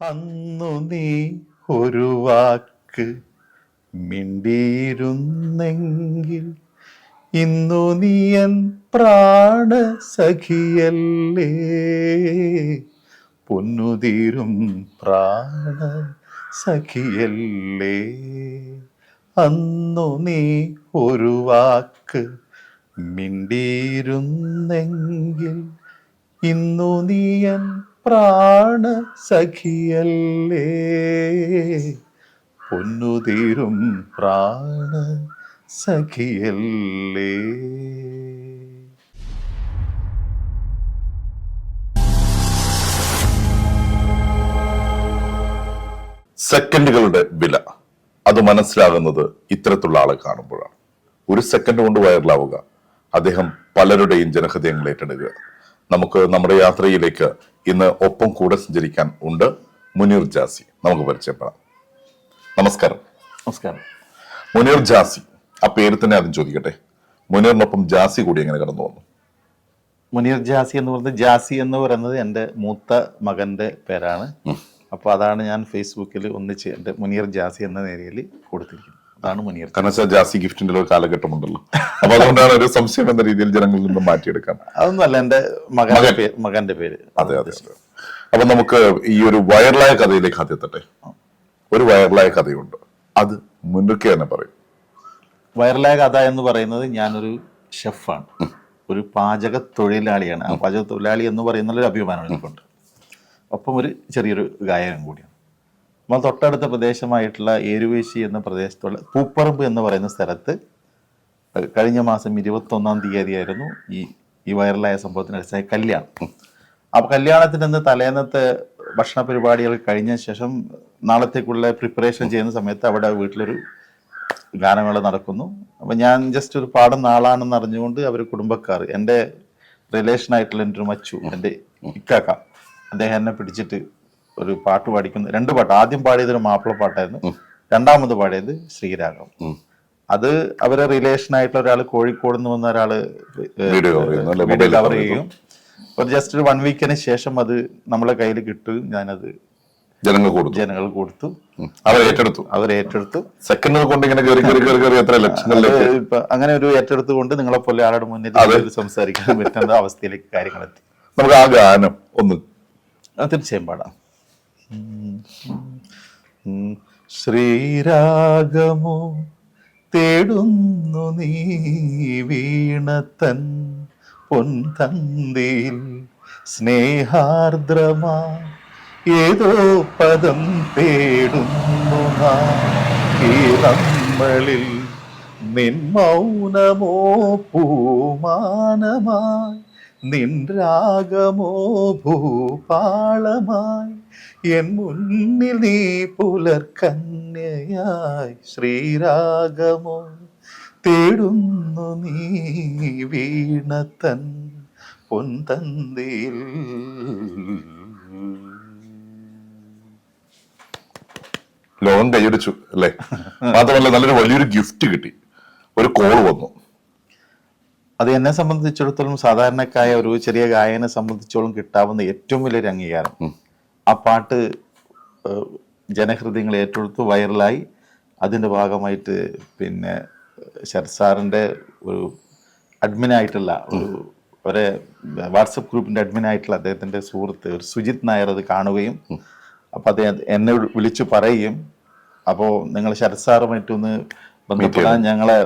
അന്നു നീ ഒരു വാക്ക് മിണ്ടിയിരുന്നെങ്കിൽ ഇന്നു നീ എൻ പ്രാണ സഖിയല്ലേ പൊന്നുതീരും പ്രാണ സഖിയല്ലേ അന്നു നീ ഒരു വാക്ക് മിണ്ടിയിരുന്നെങ്കിൽ ഇന്നു നീയൻ പ്രാണ സഖിയല്ലേ പൊന്നുതീരും പ്രാണ സഖിയല്ലേ സെക്കൻഡുകളുടെ വില. അത് മനസ്സിലാകുന്നത് ഇത്തരത്തിലുള്ള ആളെ കാണുമ്പോഴാണ്. ഒരു സെക്കൻഡ് കൊണ്ട് വൈറലാവുക. അദ്ദേഹം പലരുടെയും ജനഹൃദയങ്ങൾ ഏറ്റെടുക്കുക. നമുക്ക് നമ്മുടെ യാത്രയിലേക്ക് ഇന്ന് ഒപ്പം കൂടെ സഞ്ചരിക്കാൻ ഉണ്ട് മുനീർ ജാസി. നമുക്ക് പരിചയപ്പെടാം. നമസ്കാരം. നമസ്കാരം. മുനീർ ജാസി ആ പേര് തന്നെ ആദ്യം ചോദിക്കട്ടെ. മുനീറിനൊപ്പം ജാസി കൂടി എങ്ങനെ കടന്നു വന്നു? മുനീർ ജാസി എന്ന് പറയുന്നത് ജാസി എന്ന് പറയുന്നത് എന്റെ മൂത്ത മകന്റെ പേരാണ്. അപ്പോൾ അതാണ് ഞാൻ ഫേസ്ബുക്കിൽ ഒന്നിച്ച് എന്റെ മുനീർ ജാസി എന്ന നിലയിൽ കൊടുത്തിരിക്കുന്നത്. അതാണ് മുനീർ കാരണം വെച്ചാൽ ജാസി ഗിഫ്റ്റിന്റെ ഒരു കാലഘട്ടം ഉണ്ടല്ലോ അപ്പൊ അതുകൊണ്ടാണ് ഒരു സംശയം എന്ന രീതിയിൽ ജനങ്ങളിൽ നിന്ന് മാറ്റിയെടുക്കാൻ. അതൊന്നുമല്ല എന്റെ മകന്റെ. പേര് മകന്റെ പേര്. അതെ അതെ അതെ. അപ്പൊ നമുക്ക് ഈ ഒരു വൈറലായ കഥയിലേക്ക് ആദ്യത്തട്ടെ ഒരു വൈറലായ കഥയുണ്ട്. അത് മുന്നൊക്കെ തന്നെ പറയും. വൈറലായ കഥ എന്ന് പറയുന്നത് ഞാനൊരു ഷെഫാണ്. ഒരു പാചക തൊഴിലാളിയാണ്. ആ പാചക തൊഴിലാളി എന്ന് പറയുന്ന ഒരു അഭിമാനം എനിക്കുണ്ട്. ഒപ്പം ഒരു ചെറിയൊരു ഗായകൻ കൂടിയാണ്. നമ്മൾ തൊട്ടടുത്ത പ്രദേശമായിട്ടുള്ള ഏരുവേശി എന്ന പ്രദേശത്തുള്ള പൂപ്പറമ്പ് എന്ന് പറയുന്ന സ്ഥലത്ത് കഴിഞ്ഞ മാസം ഇരുപത്തൊന്നാം തീയതിയായിരുന്നു ഈ ഈ വൈറലായ സംഭവത്തിന് അടിസ്ഥാന കല്യാണം. അപ്പോൾ കല്യാണത്തിന് അന്ന് തലേന്നത്തെ ഭക്ഷണ പരിപാടികൾ കഴിഞ്ഞ ശേഷം നാളത്തേക്കുള്ള പ്രിപ്പറേഷൻ ചെയ്യുന്ന സമയത്ത് അവിടെ വീട്ടിലൊരു ഗാനമേള നടക്കുന്നു. അപ്പം ഞാൻ ജസ്റ്റ് ഒരു പാടുന്ന നാളാണെന്ന് അറിഞ്ഞുകൊണ്ട് അവർ കുടുംബക്കാർ എന്റെ റിലേഷൻ ആയിട്ടുള്ള എന്റെ ഒരു മച്ചു എന്റെ ഇക്കാക്ക അദ്ദേഹം എന്നെ പിടിച്ചിട്ട് ഒരു പാട്ട് പാടിക്കുന്ന രണ്ട് പാട്ട്. ആദ്യം പാടിയത് ഒരു മാപ്പിള പാട്ടായിരുന്നു. രണ്ടാമത് പാടിയത് ശ്രീരാഗം. അത് അവരെ റിലേഷൻ ആയിട്ടുള്ള ഒരാൾ കോഴിക്കോട് നിന്ന് വന്ന ഒരാൾ കവർ ചെയ്യും. ഒരു ജസ്റ്റ് ഒരു വൺ വീക്കിന് ശേഷം അത് നമ്മളെ കയ്യിൽ കിട്ടുകയും ഞാനത് ജനങ്ങൾ കൊടുത്തു. ജനങ്ങൾ കൊടുത്തു. അവർ ഏറ്റെടുത്തു. അവർ ഏറ്റെടുത്തു. സെക്കൻഡുകൾ കൊണ്ട് ഇങ്ങനെ കയറി കയറി കയറി കയറി എത്ര അത് ലക്ഷങ്ങളിലേക്ക് ഇപ്പൊ അങ്ങനെ ഒരു ഏറ്റെടുത്ത് കൊണ്ട് നിങ്ങളെ പോലെ ആളുടെ മുന്നിൽ സംസാരിക്കാൻ പറ്റുന്ന അവസ്ഥയിലേക്ക് കാര്യങ്ങൾ എത്തി നമുക്ക് ആ ഗാനം ഒന്ന് തീർച്ചയായും പാടാം. ശ്രീരാഗമോ തേടുന്നു നീ വീണത്തൻ പൊൻതന്തിയിൽ സ്നേഹാർദ്രമാ ഏതോ പദം തേടുന്നു നമ്മളിൽ നിൻ മൗനമോ പൂമാനമായി നിൻ രാഗമോ ഭൂപാളമായി എൻ മുന്നിൽ നീ പുലർക്കന്യയായി ശ്രീരാഗമോ തേടുന്നു നീ വീണത്തൻ പൊന്തന്തിയിൽ ലോകം കൈയടിച്ചു അല്ലേ? മാത്രമല്ല നല്ലൊരു വലിയൊരു ഗിഫ്റ്റ് കിട്ടി. ഒരു കോൾ വന്നു. അത് എന്നെ സംബന്ധിച്ചിടത്തോളം സാധാരണക്കായ ഒരു ചെറിയ ഗായകനെ സംബന്ധിച്ചോളം കിട്ടാവുന്ന ഏറ്റവും വലിയൊരു അംഗീകാരം. ആ പാട്ട് ജനഹൃദയങ്ങളെ ജനഹൃദയങ്ങൾ ഏറ്റെടുത്ത് വൈറലായി. അതിന്റെ ഭാഗമായിട്ട് പിന്നെ ശരത് സാറിന്റെ ഒരു അഡ്മിനായിട്ടുള്ള ഒരു ഒരു വാട്സപ്പ് ഗ്രൂപ്പിന്റെ അഡ്മിനായിട്ടുള്ള അദ്ദേഹത്തിന്റെ സുഹൃത്ത് ഒരു സുജിത് നായർ അത് കാണുകയും അപ്പോൾ അദ്ദേഹം എന്നെ വിളിച്ചു പറയുകയും അപ്പോൾ നിങ്ങൾ ശരത് സാറുമായിട്ടൊന്ന് ബന്ധപ്പെടാൻ ഞങ്ങളെ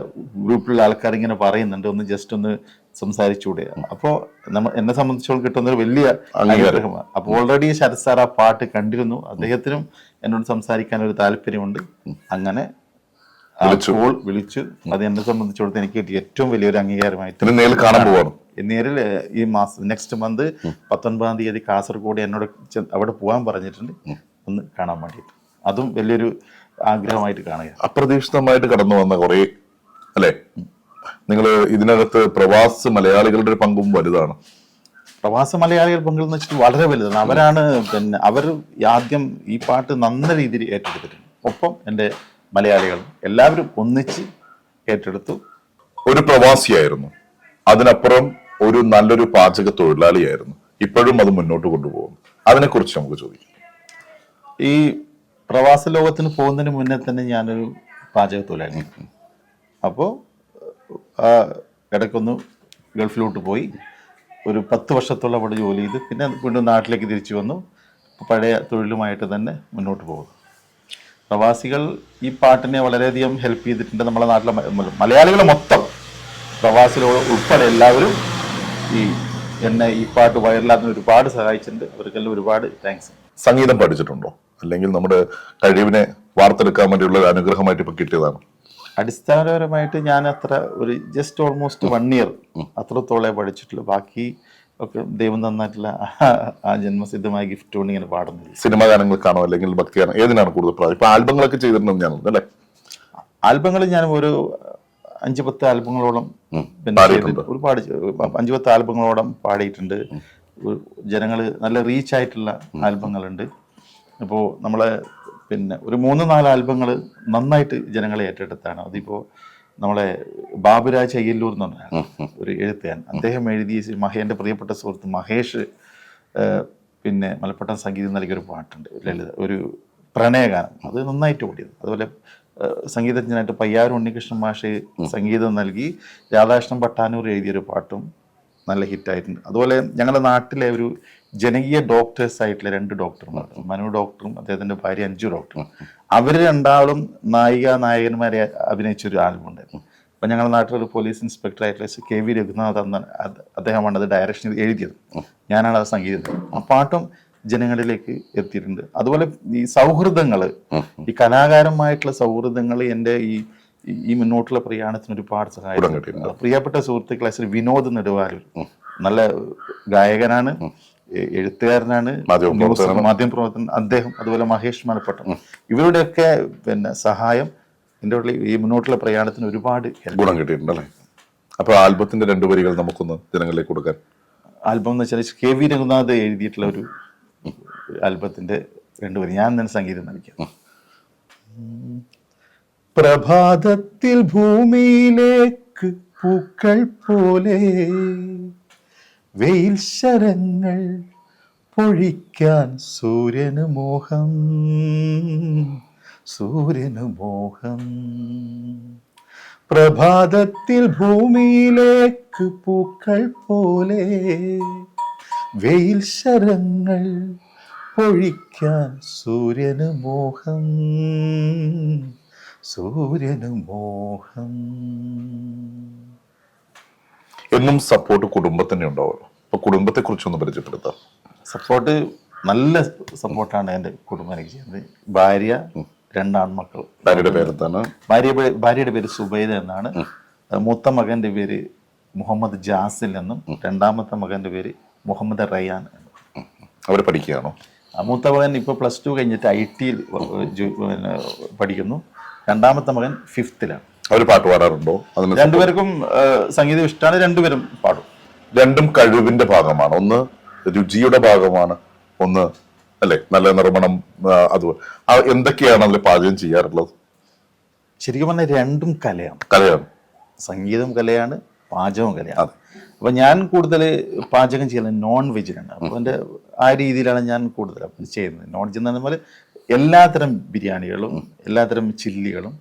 ഗ്രൂപ്പിലുള്ള ആൾക്കാർ ഇങ്ങനെ പറയുന്നുണ്ട്. ഒന്ന് ജസ്റ്റ് ഒന്ന് സംസാരിച്ചുകൂടെ? അപ്പോൾ നമ്മ എന്നെ സംബന്ധിച്ചോളം കിട്ടുന്ന ഒരു വലിയ അനുഗ്രഹമാണ് അപ്പോൾ ഓൾറെഡി ശരത് സാർ ആ പാട്ട് കണ്ടിരുന്നു. അദ്ദേഹത്തിനും എന്നോട് സംസാരിക്കാൻ ഒരു താല്പര്യമുണ്ട്. അങ്ങനെ കോൾ വിളിച്ചു. അത് എന്നെ സംബന്ധിച്ചിടത്തോളം എനിക്ക് കിട്ടിയ ഏറ്റവും വലിയൊരു അംഗീകാരമായിട്ട് നേരിൽ കാണാൻ പോവാണ്. നേരിൽ ഈ മാസം നെക്സ്റ്റ് മന്ത് പത്തൊൻപതാം തീയതി കാസർഗോഡ് എന്നോട് അവിടെ പോകാൻ പറഞ്ഞിട്ടുണ്ട്. ഒന്ന് കാണാൻ വേണ്ടിയിട്ട്. അതും വലിയൊരു ആഗ്രഹമായിട്ട് കാണുക അപ്രതീക്ഷിതമായിട്ട് കടന്നു വന്ന കുറെ അല്ലെ? നിങ്ങൾ ഇതിനകത്ത് പ്രവാസ മലയാളികളുടെ ഒരു പങ്കും വലുതാണ്. പ്രവാസ മലയാളികൾ പങ്കെന്ന് വെച്ചിട്ട് വളരെ വലുതാണ്. അവരാണ് പിന്നെ അവർ ആദ്യം ഈ പാട്ട് നന്ന രീതിയിൽ ഏറ്റെടുത്തിട്ടുണ്ട്. ഒപ്പം എന്റെ മലയാളികൾ എല്ലാവരും ഒന്നിച്ച് ഏറ്റെടുത്തു. ഒരു പ്രവാസിയായിരുന്നു. അതിനപ്പുറം ഒരു നല്ലൊരു പാചക തൊഴിലാളിയായിരുന്നു. ഇപ്പോഴും അത് മുന്നോട്ട് കൊണ്ടുപോകുന്നു. അതിനെക്കുറിച്ച് നമുക്ക് ചോദിക്കാം. ഈ പ്രവാസ ലോകത്തിന് പോകുന്നതിന് മുന്നേ തന്നെ ഞാനൊരു പാചക തൊഴിലാളി. അപ്പോൾ ഇടയ്ക്കൊന്ന് ഗൾഫിലോട്ട് പോയി. ഒരു പത്ത് വർഷത്തോളം അവിടെ ജോലി ചെയ്ത് പിന്നെ വീണ്ടും നാട്ടിലേക്ക് തിരിച്ചു വന്നു. പഴയ തൊഴിലുമായിട്ട് തന്നെ മുന്നോട്ട് പോകുന്നു. പ്രവാസികൾ ഈ പാട്ടിനെ വളരെയധികം ഹെൽപ്പ് ചെയ്തിട്ടുണ്ട് നമ്മുടെ നാട്ടിലെ മലയാളികൾ മൊത്തം. പ്രവാസികളോട് ഉൾപ്പെടെ എല്ലാവരും ഈ എന്നെ ഈ പാട്ട് വൈറലാകുന്ന ഒരുപാട് സഹായിച്ചിട്ടുണ്ട്. അവർക്കെല്ലാം ഒരുപാട് താങ്ക്സ് സംഗീതം പഠിച്ചിട്ടുണ്ടോ? അല്ലെങ്കിൽ നമ്മുടെ കഴിവിനെ വാർത്തെടുക്കാൻ വേണ്ടിയുള്ള ഒരു അനുഗ്രഹമായിട്ട് ഇപ്പൊ കിട്ടിയതാണ്. അടിസ്ഥാനപരമായിട്ട് ഞാൻ അത്ര ഒരു ജസ്റ്റ് ഓൾമോസ്റ്റ് വൺ ഇയർ അത്രത്തോളേ പഠിച്ചിട്ടുള്ളൂ. ബാക്കി ഒക്കെ ദൈവം തന്നിട്ടുള്ള ആ ജന്മസിദ്ധമായ ഗിഫ്റ്റ് കൊണ്ട് ഇങ്ങനെ പാടുന്നത്. സിനിമാ ഗാനങ്ങൾക്കാണോ അല്ലെങ്കിൽ ഭക്തി ഭക്തിഗാനം ഏതിനാണ് കൂടുതൽ പ്രായം ഇപ്പൊ ആൽബങ്ങളൊക്കെ ചെയ്തിട്ടുണ്ട് ഞാൻ അല്ലേ? ആൽബങ്ങൾ ഞാൻ ഒരു അഞ്ച് പത്ത് ആൽബങ്ങളോളം ഒരുപാട് അഞ്ച് പത്ത് ആൽബങ്ങളോളം പാടിയിട്ടുണ്ട്. ജനങ്ങൾ നല്ല റീച്ച് ആയിട്ടുള്ള ആൽബങ്ങളുണ്ട്. അപ്പോൾ നമ്മളെ പിന്നെ ഒരു മൂന്ന് നാല് ആൽബങ്ങൾ നന്നായിട്ട് ജനങ്ങളെ ഏറ്റെടുത്താണ്. അതിപ്പോ നമ്മളെ ബാബുരാജ് അയ്യല്ലൂർ എന്ന് പറഞ്ഞ ഒരു എഴുത്തുകാരൻ. അദ്ദേഹം എഴുതിയ മഹേന്റെ പ്രിയപ്പെട്ട സുഹൃത്ത് മഹേഷ് പിന്നെ മലപ്പട്ടം സംഗീതം നൽകിയ ഒരു പാട്ടുണ്ട് ലളിത ഒരു പ്രണയഗാനം. അത് നന്നായിട്ട് ഓടിയത്. അതുപോലെ സംഗീതജ്ഞനായിട്ട് പയ്യാർ ഉണ്ണികൃഷ്ണൻ മാഷ് സംഗീതം നൽകി രാധാകൃഷ്ണൻ പട്ടാനൂർ എഴുതിയൊരു പാട്ടും നല്ല ഹിറ്റായിട്ടുണ്ട്. അതുപോലെ ഞങ്ങളുടെ നാട്ടിലെ ഒരു ജനകീയ ഡോക്ടേഴ്സ് ആയിട്ടുള്ള രണ്ട് ഡോക്ടർമാർ മനു ഡോക്ടറും അദ്ദേഹത്തിന്റെ ഭാര്യ അഞ്ചു ഡോക്ടറും അവർ രണ്ടാളും നായിക നായകന്മാരെ അഭിനയിച്ച ഒരു ആൽബം ഉണ്ടായിരുന്നു അപ്പൊ ഞങ്ങളുടെ നാട്ടിലൊരു പോലീസ് ഇൻസ്പെക്ടർ ആയിട്ടുള്ള കെ വി രഘുനാഥ് അത് അദ്ദേഹമാണ് അത് ഡയറക്ഷൻ എഴുതിയത്. ഞാനാണ് അത് സംഗീതം. ആ പാട്ടും ജനങ്ങളിലേക്ക് എത്തിയിട്ടുണ്ട്. അതുപോലെ ഈ സൗഹൃദങ്ങൾ ഈ കലാകാരന്മായിട്ടുള്ള സൗഹൃദങ്ങൾ എന്റെ ഈ ഈ- മുന്നോട്ടുള്ള പ്രയാണത്തിന് ഒരുപാട് സഹായം. പ്രിയപ്പെട്ട സുഹൃത്തുക്കളെ ശ്രീ വിനോദ് നെടുവാലൂർ നല്ല ഗായകനാണ് എഴുത്തുകാരനാണ് മാധ്യമ പ്രവർത്തകൻ മാധ്യമപ്രവർത്തകൻ അദ്ദേഹം അതുപോലെ മഹേഷ് മലപ്പട്ടം. ഇവരുടെയൊക്കെ പിന്നെ സഹായം എന്റെ ഉള്ളിൽ ഈ മുന്നോട്ടുള്ള പ്രയാണത്തിന് ഒരുപാട് ഗുണം കിട്ടിയിട്ടുണ്ടല്ലേ അപ്പൊ ആൽബത്തിന്റെ രണ്ടു വരികൾ നമുക്കൊന്ന് ജനങ്ങളിലേക്ക് കൊടുക്കാൻ. ആൽബം എന്ന് വെച്ചാൽ കെ വി രഘുനാഥ് എഴുതിയിട്ടുള്ള ഒരു ആൽബത്തിന്റെ വരി. ഞാൻ തന്നെ സംഗീതം നൽകിയത് പ്രഭാതത്തിൽ ഭൂമിയിലേക്ക് പൂക്കൾ പോലെ വെയിൽ ശരങ്ങൾ പൊഴിക്കാൻ സൂര്യന് മോഹം സൂര്യന് മോഹം. പ്രഭാതത്തിൽ ഭൂമിയിലേക്ക് പൂക്കൾ പോലെ വെയിൽ ശരങ്ങൾ പൊഴിക്കാൻ സൂര്യന് മോഹം. സൂര്യന് മോഹം. എന്നും സപ്പോർട്ട് കുടുംബത്തിന് ഉണ്ടാവുമല്ലോ. അപ്പൊ കുടുംബത്തെ കുറിച്ചൊന്ന് പരിചയപ്പെടുത്താം. സപ്പോർട്ട് നല്ല സപ്പോർട്ടാണ് എന്റെ കുടുംബം എനിക്ക് ചെയ്യുന്നത്. ഭാര്യ രണ്ടാൺമക്കൾ. ഭാര്യയുടെ പേരെന്താണ്? ഭാര്യ ഭാര്യയുടെ പേര് സുബൈദ എന്നാണ്. മൂത്ത മകന്റെ പേര് മുഹമ്മദ് ജാസിൽ എന്നും രണ്ടാമത്തെ മകന്റെ പേര് മുഹമ്മദ് റയാൻ എന്നും. അവർ പഠിക്കുകയാണോ? ആ മൂത്ത മകൻ ഇപ്പോൾ പ്ലസ് ടു കഴിഞ്ഞിട്ട് ഐ ടിയിൽ പഠിക്കുന്നു. രണ്ടാമത്തെ മകൻ ഫിഫ്ത്തിലാണ്. അവർ പാട്ട് പാടാറുണ്ടോ? രണ്ടുപേർക്കും സംഗീതം ഇഷ്ടമാണ് രണ്ടുപേരും പാടും. രണ്ടും കഴിവിന്റെ ഭാഗമാണ്. ഒന്ന് രുചിയുടെ ഭാഗമാണ് ഒന്ന് അല്ലെ നല്ല നിർമ്മാണം അത്. എന്തൊക്കെയാണ് അതിൽ പാചകം ചെയ്യാറുള്ളത്? ശരിക്കും പറഞ്ഞാൽ രണ്ടും കലയാണ്. കലയാണ്. സംഗീതം കലയാണ് പാചകവും കലയാണ്. അപ്പൊ ഞാൻ കൂടുതൽ പാചകം ചെയ്യുന്നത് നോൺ വെജിനാണ് അപ്പൊ എന്റെ ആ രീതിയിലാണ് ഞാൻ കൂടുതൽ ചെയ്യുന്നത്. നോൺ വെജ് എന്ന് പറഞ്ഞാൽ എല്ലാത്തരം ബിരിയാണികളും എല്ലാത്തരം ചില്ലികളും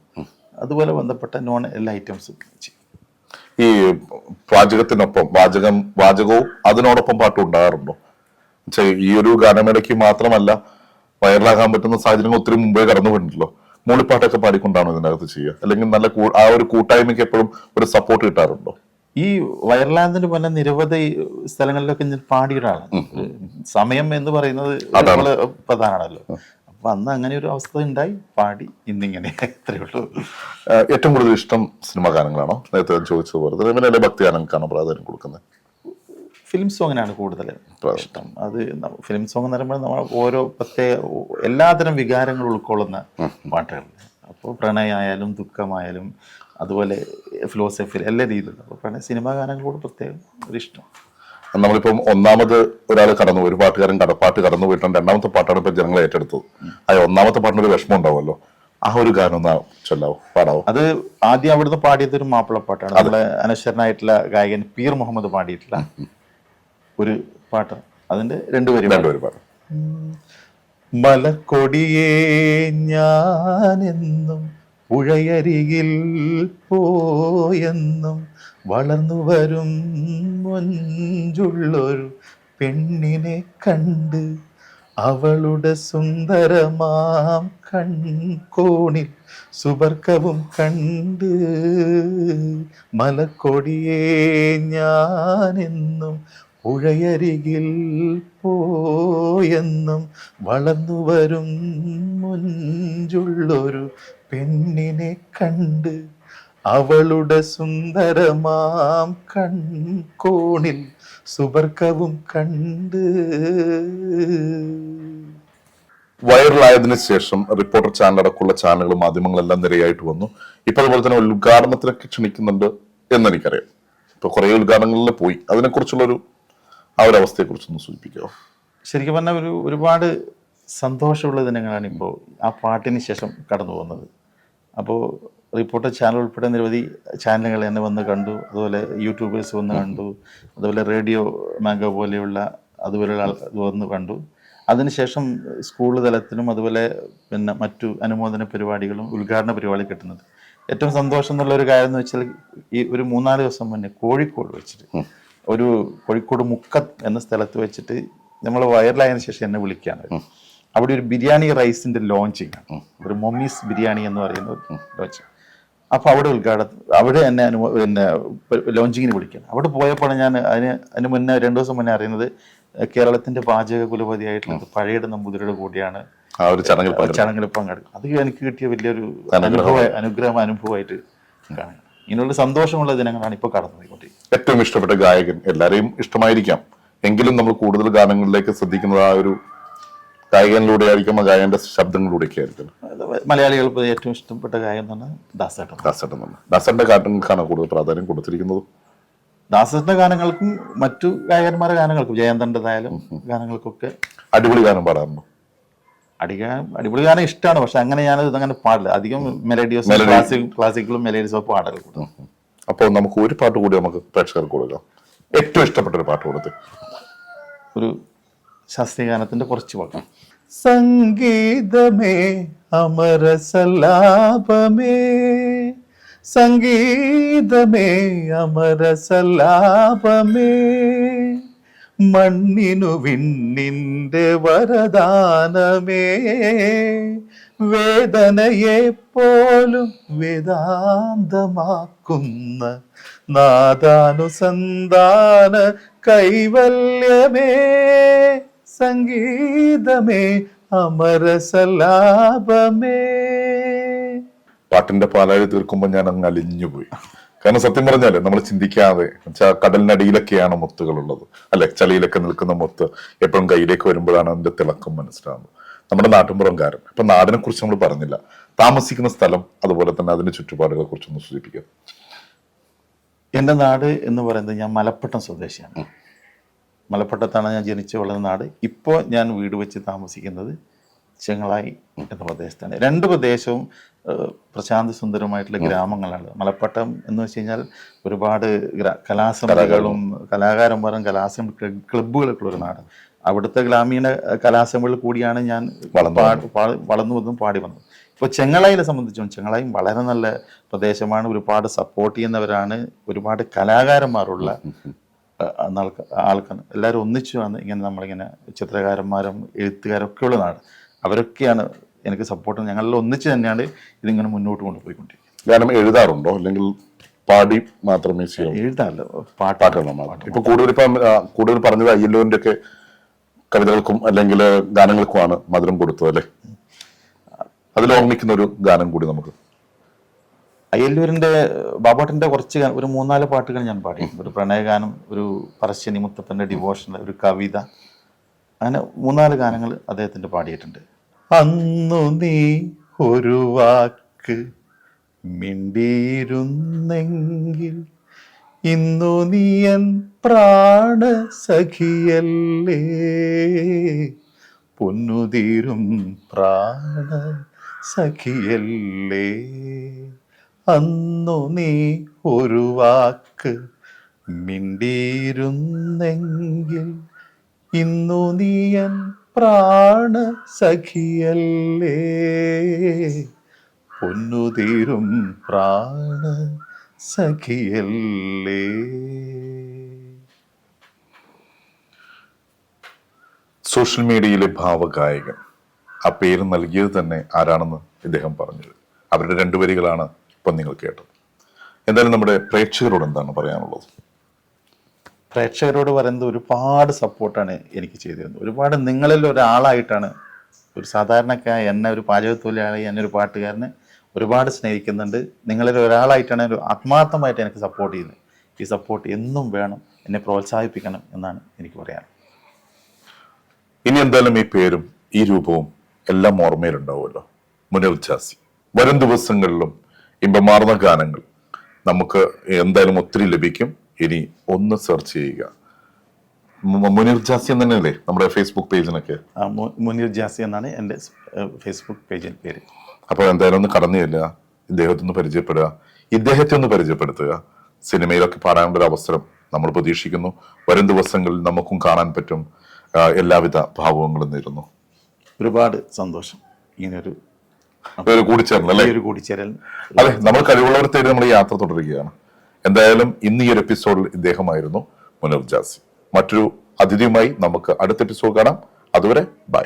അതുപോലെ ബന്ധപ്പെട്ട നോൺ എല്ലാ ഐറ്റംസും ചെയ്യും. ഈ പാചകത്തിനൊപ്പം വാചകം വാചകവും അതിനോടൊപ്പം പാട്ട് ഉണ്ടാകാറുണ്ടോ? ഈ ഒരു ഗാനമേളയ്ക്ക് മാത്രമല്ല വൈറലാകാൻ പറ്റുന്ന സാഹചര്യങ്ങൾ ഒത്തിരി മുമ്പേ കടന്നു പോയിട്ടുണ്ടല്ലോ. മൂളിപ്പാട്ടൊക്കെ പാടിക്കൊണ്ടാണോ ഇതിനകത്ത് ചെയ്യുക? അല്ലെങ്കിൽ നല്ല ആ ഒരു കൂട്ടായ്മയ്ക്ക് എപ്പോഴും ഒരു സപ്പോർട്ട് കിട്ടാറുണ്ടോ? ഈ വയർലാൻഡിന് പോലെ നിരവധി സ്ഥലങ്ങളിലൊക്കെ ഞാൻ പാടിയ ഒരാളാണ് സമയം എന്ന് പറയുന്നത് പ്രധാനമാണല്ലോ അപ്പൊ അന്ന് അങ്ങനെ ഒരു അവസ്ഥ ഉണ്ടായി. പാടി ഇന്നിങ്ങനെ. അത്രയേ ഉള്ളൂ. ഏറ്റവും കൂടുതൽ ഇഷ്ടം സിനിമ ഗാനങ്ങളാണോ? നേരത്തെ ചോദിച്ചതുപോലെ തന്നെ പിന്നെ അല്ലെ ഭക്തി ഗാനങ്ങൾക്കാണോ പ്രാധാന്യം കൊടുക്കുന്നത്? ഫിലിം സോങ്ങിനാണ് കൂടുതൽ ഇഷ്ടം. അത് ഫിലിം സോങ് എന്ന് പറയുമ്പോൾ നമ്മൾ ഓരോ പ്രത്യേക എല്ലാതരം വികാരങ്ങൾ ഉൾക്കൊള്ളുന്ന പാട്ടുകൾ അപ്പോൾ പ്രണയമായാലും ദുഃഖമായാലും അതുപോലെ ഫിലോസഫി എല്ലാ രീതിയിലും. അപ്പോൾ പ്രണയ സിനിമാ ഗാനങ്ങളോട് പ്രത്യേകം ഒരു ഇഷ്ടം നമ്മളിപ്പം ഒന്നാമത് ഒരാൾ കടന്നു ഒരു പാട്ടുകാരൻ കടപ്പാട്ട് കടന്നു പോയിട്ടുണ്ട്. രണ്ടാമത്തെ പാട്ടാണ് ഇപ്പൊ ജനങ്ങൾ ഏറ്റെടുത്തത്. ആ ഒന്നാമത്തെ പാട്ടിന് ഒരു വിഷമം ഉണ്ടാവുമല്ലോ. ആ ഒരു ഗാനം ഒന്ന് ചൊല്ലാവോ പാടാവോ? അത് ആദ്യം അവിടുന്ന് പാടിയത് ഒരു മാപ്പിളപ്പാട്ടാണ് നമ്മളെ അനശ്വരനായിട്ടുള്ള ഗായകൻ പീർ മുഹമ്മദ് പാടിയിട്ടുള്ള ഒരു പാട്ട്. അതിന്റെ രണ്ടുപേരും രണ്ടുപേരും പാടും. മലക്കൊടിയേ ഞാനെന്നും പുഴയരികിൽ പോയെന്നും വളർന്നു വരും മൊഞ്ചുള്ളൊരു പെണ്ണിനെ കണ്ട് അവളുടെ സുന്ദരമാം കൺകോണിൽ സുബർക്കവും കണ്ട് മലക്കൊടിയേ ഞാനെന്നും പുഴയരികിൽ പോയെന്നും വളർന്നു വരും മുഞ്ചുള്ളൊരു പെണ്ണിനെ കണ്ട് അവളുടെ സുന്ദരമാം കൺകോണിൽ സുബർക്കവും കണ്ട്. വൈറലായതിനു ശേഷം റിപ്പോർട്ടർ ചാനൽ അടക്കമുള്ള ചാനലുകളും മാധ്യമങ്ങളെല്ലാം നിരയായിട്ട് വന്നു. ഇപ്പൊ അതുപോലെ തന്നെ ഉദ്ഘാടനത്തിനൊക്കെ ക്ഷണിക്കുന്നുണ്ട് എന്ന് എനിക്കറിയാം ഇപ്പൊ കുറെ ഉദ്ഘാടനങ്ങളിൽ പോയി. അതിനെക്കുറിച്ചുള്ള ഒരു ആ ഒരു അവസ്ഥയെ കുറിച്ചൊന്ന് സൂചിപ്പിക്കാമോ ശരിക്കും പറഞ്ഞാൽ ഒരു ഒരുപാട് സന്തോഷമുള്ള ദിനങ്ങളാണ് ഇപ്പോൾ ആ പാട്ടിന് ശേഷം കടന്നു പോകുന്നത് അപ്പോൾ റിപ്പോർട്ടർ ചാനൽ ഉൾപ്പെടെ നിരവധി ചാനലുകൾ എന്നെ വന്ന് കണ്ടു. അതുപോലെ യൂട്യൂബേഴ്സ് വന്ന് കണ്ടു. അതുപോലെ റേഡിയോ മാംഗോ പോലെയുള്ള അതുപോലെയുള്ള ആൾ വന്ന് കണ്ടു. അതിനുശേഷം സ്കൂൾ തലത്തിലും അതുപോലെ പിന്നെ മറ്റു അനുമോദന പരിപാടികളും ഉദ്ഘാടന പരിപാടി കിട്ടുന്നത്. ഏറ്റവും സന്തോഷം എന്നുള്ള ഒരു കാര്യം എന്ന് വെച്ചാൽ ഈ ഒരു മൂന്നാൽ ദിവസം മുന്നേ കോഴിക്കോട് വെച്ചിട്ട് ഒരു കോഴിക്കോട് മുക്കത്ത് എന്ന സ്ഥലത്ത് വെച്ചിട്ട് നമ്മൾ വൈറലായതിനു ശേഷം എന്നെ വിളിക്കുകയാണ് അവിടെ ഒരു ബിരിയാണി റൈസിന്റെ ലോഞ്ചിങ് ഒരു മൊമ്മീസ് ബിരിയാണി എന്ന് പറയുന്ന ഒരു ലോഞ്ച് അപ്പൊ അവിടെ ഉദ്ഘാടന അവിടെ എന്നെ അനു പിന്നെ ലോഞ്ചിങ്ങിന് വിളിക്കണം. അവിടെ പോയപ്പോഴാണ് ഞാൻ അതിന് അതിന് മുന്നേ രണ്ടു ദിവസം മുന്നേ അറിയുന്നത് കേരളത്തിന്റെ പാചക കുലപതിയായിട്ടുള്ള പഴയുടെ നമ്പൂതിരിയുടെ കൂടിയാണ് ആ ഒരു ചടങ്ങിൽ. ചടങ്ങിൽ പങ്കെടുക്കും. അത് എനിക്ക് കിട്ടിയ വലിയൊരു അനുഭവ അനുഗ്രഹം അനുഭവമായിട്ട് കാണുക ഇങ്ങനെയുള്ള സന്തോഷമുള്ള ദിനങ്ങളാണ് ഇപ്പോൾ കടന്നുപോയിക്കൊണ്ടിരിക്കുന്നത്. ഏറ്റവും ഇഷ്ടപ്പെട്ട ഗായകൻ എല്ലാരെയും ഇഷ്ടമായിരിക്കാം. എങ്കിലും നമ്മൾ കൂടുതൽ ഗാനങ്ങളിലേക്ക് ശ്രദ്ധിക്കുന്നത് ആ ഒരു ഗായകനിലൂടെ ആയിരിക്കും ആ ഗായകന്റെ ശബ്ദങ്ങളിലൂടെയൊക്കെ ആയിരിക്കും മലയാളികൾ മലയാളികൾക്ക് ഏറ്റവും ഇഷ്ടപ്പെട്ട ഗായകൻ തന്നെ ദാസേട്ടൻ. ദാസേട്ടൻ തന്നെ. ദാസന്റെ ഗാനങ്ങൾക്കാണ് കൂടുതൽ പ്രാധാന്യം കൊടുത്തിരിക്കുന്നത്. ദാസന്റെ ഗാനങ്ങൾക്കും മറ്റു ഗായകന്മാരുടെ ഗാനങ്ങൾക്കും ജയന്തന്റെതായാലും ഗാനങ്ങൾക്കൊക്കെ അടിപൊളി ഗാനം പാടാറുണ്ട്? അടിഗാനം അടിപൊളി ഗാനം ഇഷ്ടമാണ് പക്ഷെ അങ്ങനെ ഞാനത് അങ്ങനെ പാടില്ല. അധികം മെലഡിയോസ് ക്ലാസിക് ക്ലാസിക്കലും മെലഡീസും കൂടും അപ്പോൾ നമുക്ക് ഒരു പാട്ട് കൂടി നമുക്ക് പ്രേക്ഷകർക്ക് കൊടുക്കാം. ഏറ്റവും ഇഷ്ടപ്പെട്ട ഒരു പാട്ട് കൊടുത്ത്. ഒരു ശാസ്ത്രീയ ഗാനത്തിന്റെ കുറച്ച് ഭാഗം. സംഗീതമേ അമരസല്ലാപമേ. സംഗീതമേ അമരസല്ലാപമേ. മണ്ണിനു വിണ്ണിന്റെ വരദാനമേ. വേദനയെ പോലും വേദാന്തമാക്കുന്ന നാദാനുസന്ധാന കൈവല്യമേ. സംഗീതമേ അമരസലാപമേ. പാട്ടിന്റെ പാലാഴി തീർക്കുമ്പോൾ ഞാൻ അങ്ങ് അലിഞ്ഞുപോയി. കാരണം സത്യം പറഞ്ഞാൽ നമ്മൾ ചിന്തിക്കാതെ വെച്ചാൽ കടലിനടിയിലൊക്കെയാണ് മുത്തുകൾ ഉള്ളത് അല്ലെ? ചളിയിലൊക്കെ നിൽക്കുന്ന മുത്ത് എപ്പോഴും കയ്യിലേക്ക് വരുമ്പോഴാണ് അതിന്റെ തിളക്കം മനസ്സിലാവുന്നത്. നമ്മുടെ നാട്ടിൻപുറംകാരൻ. ഇപ്പൊ നാടിനെ കുറിച്ച് നമ്മൾ പറഞ്ഞില്ല. താമസിക്കുന്ന സ്ഥലം അതുപോലെ തന്നെ അതിന്റെ ചുറ്റുപാടുകളെ കുറിച്ചൊന്ന് സൂചിപ്പിക്കാം. എന്റെ നാട് എന്ന് പറയുന്നത് ഞാൻ മലപ്പട്ടം സ്വദേശിയാണ്. മലപ്പട്ടത്താണ് ഞാൻ ജനിച്ചു വളർന്ന നാട്. ഇപ്പോൾ ഞാൻ വീട് വെച്ച് താമസിക്കുന്നത് ചെങ്ങളായി എന്ന പ്രദേശത്താണ്. രണ്ട് പ്രദേശവും പ്രശാന്ത സുന്ദരമായിട്ടുള്ള ഗ്രാമങ്ങളാണ്. മലപ്പട്ടം എന്ന് വെച്ച് കഴിഞ്ഞാൽ ഒരുപാട് കലാസമിതികളും കലാകാരന്മാരും കലാസമിതി ക്ലബ്- ക്ലബ്ബുകളൊക്കെ ഉള്ള ഒരു നാട് അവിടുത്തെ ഗ്രാമീണ കലാസമിതികളിൽ കൂടിയാണ് ഞാൻ വളർന്നു വന്നതും. പാടി വന്നത്. ഇപ്പോൾ ചെങ്ങളായിനെ സംബന്ധിച്ചും ചെങ്ങളായും വളരെ നല്ല പ്രദേശമാണ്. ഒരുപാട് സപ്പോർട്ട് ചെയ്യുന്നവരാണ്. ഒരുപാട് കലാകാരന്മാരുള്ള ആൾക്ക് എല്ലാവരും ഒന്നിച്ചു വന്ന് ഇങ്ങനെ നമ്മളിങ്ങനെ ചിത്രകാരന്മാരും എഴുത്തുകാരും ഒക്കെ ഉള്ള നാട് അവരൊക്കെയാണ് എനിക്ക് സപ്പോർട്ട് ഞങ്ങളിൽ ഒന്നിച്ച് തന്നെയാണ് ഇതിങ്ങനെ മുന്നോട്ട് കൊണ്ടുപോയിക്കൊണ്ടിരിക്കുന്നത്. ഗാനം എഴുതാറുണ്ടോ? അല്ലെങ്കിൽ പാടി മാത്രമേ ചെയ്യൂ എഴുതാമല്ലോ പാട്ടാക്കണം ഇപ്പൊ കൂടുതൽ ഇപ്പം കൂടുതൽ പറഞ്ഞത് അയ്യല്ലോന്റെ ഒക്കെ കവിതകൾക്കും അല്ലെങ്കിൽ ഗാനങ്ങൾക്കുമാണ് മധുരം കൊടുത്തത് അല്ലേ? അതിൽ ഓർമ്മിക്കുന്ന ഒരു ഗാനം കൂടി നമുക്ക് അയ്യല്ലൂരിന്റെ ബാബോട്ടന്റെ കുറച്ച് ഒരു മൂന്നാൽ പാട്ടുകൾ ഞാൻ പാടി. ഒരു പ്രണയഗാനം ഒരു പറശ്ശിനി മുത്തപ്പന്റെ ഡിവോഷൻ ഒരു കവിത അങ്ങനെ മൂന്നാൽ ഗാനങ്ങൾ അദ്ദേഹത്തിന്റെ പാടിയിട്ടുണ്ട്. അന്നു നീ ഒരു വാക്ക് മിണ്ടിയിരുന്നെങ്കിൽ ഇന്നു നീയൻ പ്രാണ സഖിയല്ലേ പൊന്നുതീരും പ്രാണ സഖിയല്ലേ അന്നു നീ ഒരു വാക്ക്. മിണ്ടിയിരുന്നെങ്കിൽ ഇന്നു നീയൻ പ്രാണ സഖിയല്ലേ പൊന്നുതീരും പ്രാണ സഖിയല്ലേ സോഷ്യൽ മീഡിയയിലെ ഭാവഗായകൻ. ആ പേര് നൽകിയത് തന്നെ ആരാണെന്ന് ഇദ്ദേഹം പറഞ്ഞത്. അവരുടെ രണ്ടു വരികളാണ് ഇപ്പം നിങ്ങൾ കേട്ടത്. എന്തായാലും നമ്മുടെ പ്രേക്ഷകരോട് എന്താണ് പറയാനുള്ളത്? പ്രേക്ഷകരോട് പറയുന്നത് ഒരുപാട് സപ്പോർട്ടാണ് എനിക്ക് ചെയ്തിരുന്നത് ഒരുപാട് നിങ്ങളിൽ ഒരാളായിട്ടാണ് ഒരു സാധാരണക്കായ എന്നെ ഒരു പാചക തൊഴിലാളി എന്നെ ഒരു പാട്ടുകാരനെ ഒരുപാട് സ്നേഹിക്കുന്നുണ്ട്. നിങ്ങളിൽ ഒരാളായിട്ടാണ് ഒരു ആത്മാർത്ഥമായിട്ട് എനിക്ക് സപ്പോർട്ട് ചെയ്യുന്നത്. ഈ സപ്പോർട്ട് എന്നും വേണം എന്നെ പ്രോത്സാഹിപ്പിക്കണം എന്നാണ് എനിക്ക് പറയാൻ ഇനി എന്തായാലും ഈ പേരും ഈ രൂപവും എല്ലാം ഓർമ്മയിലുണ്ടാവുമല്ലോ. മുനൽ ചാസി. വരും ദിവസങ്ങളിലും ഇമ്പമാർന്ന ഗാനങ്ങൾ നമുക്ക് എന്തായാലും ഒത്തിരി ലഭിക്കും. ഇനി ഒന്ന് സെർച്ച് ചെയ്യുക. മുനീർ ജാസി തന്നെയല്ലേ നമ്മുടെ ഫേസ്ബുക്ക് പേജിനൊക്കെ മുനീർ ജാസി എന്നാണ് എന്റെ ഫേസ്ബുക്ക് പേജിൽ പേര്. അപ്പോൾ എന്തായാലും ഒന്ന് കടന്നു ചെല്ലുക. ഇദ്ദേഹത്തെ ഒന്ന് പരിചയപ്പെടുക. ഇദ്ദേഹത്തെ ഒന്ന് പരിചയപ്പെടുത്തുക. സിനിമയിലൊക്കെ പാടാനുള്ള ഒരു അവസരം നമ്മൾ പ്രതീക്ഷിക്കുന്നു. വരും ദിവസങ്ങളിൽ നമുക്കും കാണാൻ പറ്റും. എല്ലാവിധ ഭാവങ്ങളും നേരുന്നു. ഒരുപാട് സന്തോഷം. ഇങ്ങനൊരു ഒരു കൂടിച്ചേർന്നല്ലേ ഈ ഒരു കൂടിച്ചേരൽ. അതെ നമ്മൾ കഴിവുള്ളവർ തേടി നമ്മൾ യാത്ര തുടരുകയാണ്. എന്തായാലും ഇന്ന് ഈ ഒരു എപ്പിസോഡിൽ ഇദ്ദേഹമായിരുന്നു മുനർ ജാസി. മറ്റൊരു അതിഥിയുമായി നമുക്ക് അടുത്ത എപ്പിസോഡ് കാണാം. അതുവരെ ബൈ.